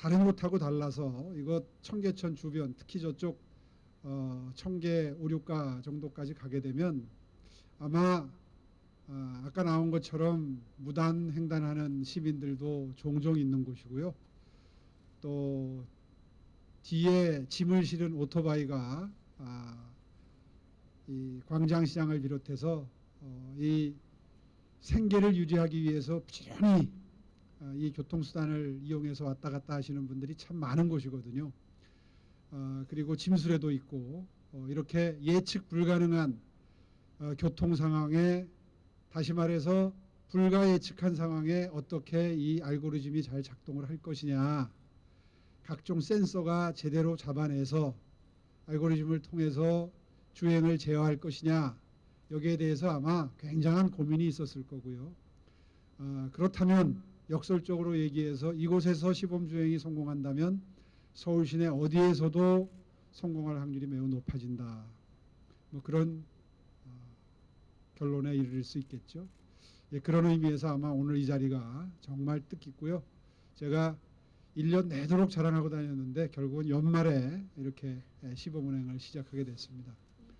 아, 다른 곳하고 달라서 이거 청계천 주변 특히 저쪽 어, 청계 오류가 정도까지 가게 되면 아마 아, 아까 나온 것처럼 무단 횡단하는 시민들도 종종 있는 곳이고요. 또 뒤에 짐을 실은 오토바이가 아, 이 광장시장을 비롯해서 어, 이 생계를 유지하기 위해서 부지런히 아, 이 교통수단을 이용해서 왔다 갔다 하시는 분들이 참 많은 곳이거든요. 어, 그리고 짐수레도 있고 어, 이렇게 예측 불가능한 어, 교통 상황에 다시 말해서 불가 예측한 상황에 어떻게 이 알고리즘이 잘 작동을 할 것이냐 각종 센서가 제대로 잡아내서 알고리즘을 통해서 주행을 제어할 것이냐 여기에 대해서 아마 굉장한 고민이 있었을 거고요. 어, 그렇다면 역설적으로 얘기해서 이곳에서 시범 주행이 성공한다면 서울 시내 어디에서도 성공할 확률이 매우 높아진다. 뭐 그런 어, 결론에 이르를 수 있겠죠. 예, 그런 의미에서 아마 오늘 이 자리가 정말 뜻깊고요. 제가 1년 내도록 자랑하고 다녔는데 결국은 연말에 이렇게 예, 시범 운행을 시작하게 됐습니다.